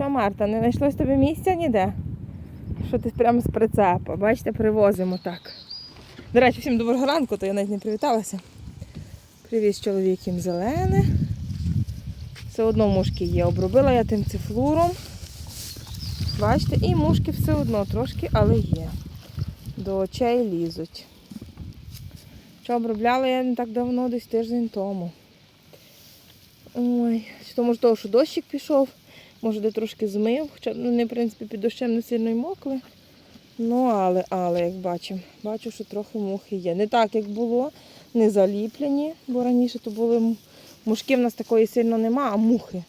Що, Марта, не знайшлось тобі місця ніде? Що ти прямо з прицепа? Бачите, привозимо так. До речі, всім доброго ранку, то я навіть не привіталася. Привіз чоловік їм зелене. Все одно мушки є. Обробила я тим цифлуром. Бачите, і мушки все одно трошки, але є. До очей лізуть. Що обробляла я не так давно, десь тиждень тому. Ой, чи то того, що дощик пішов, може де трошки змив, хоча ну, вони, в принципі, під дощем не сильно й мокли. Ну, але, але, як бачимо, бачу, що трохи мухи є. Не так, як було, не заліплені, бо раніше то були мушки в нас такої сильно нема, а мухи.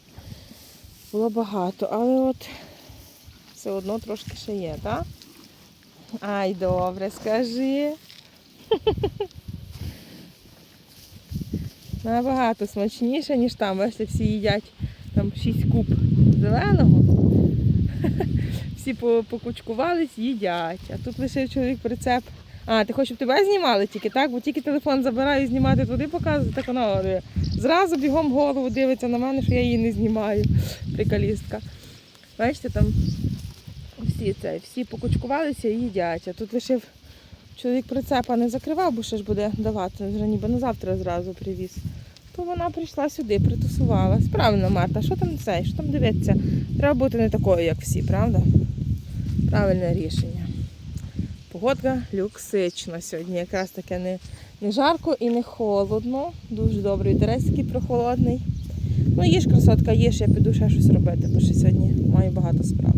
Було багато, але от все одно трошки ще є, так? Ай, добре, скажи. Набагато смачніше, ніж там. Бачите, всі їдять там 6 куб зеленого. Всі покучкувались, їдять. А тут лишив чоловік прицеп. А, ти хочеш, щоб тебе знімали тільки, так? Бо тільки телефон забираю знімати туди показувати, так вона. Зразу бігом голову дивиться на мене, що я її не знімаю. Приколістка. Бачите, там всі це, всі покучкувалися і їдять. А тут лишив чоловік прицепа не закривав, бо ще ж буде давати, вже ніби на завтра зразу привіз. То вона прийшла сюди, притусувалась. Правильно, Марта, що там це? Що там дивитися? Треба бути не такою, як всі, правда? Правильне рішення. Погодка люксична сьогодні. Якраз таке не, не жарко і не холодно. Дуже добрий вітерець такий прохолодний. Ну, їж, красотка, їж, я піду ще щось робити, бо ще сьогодні маю багато справ.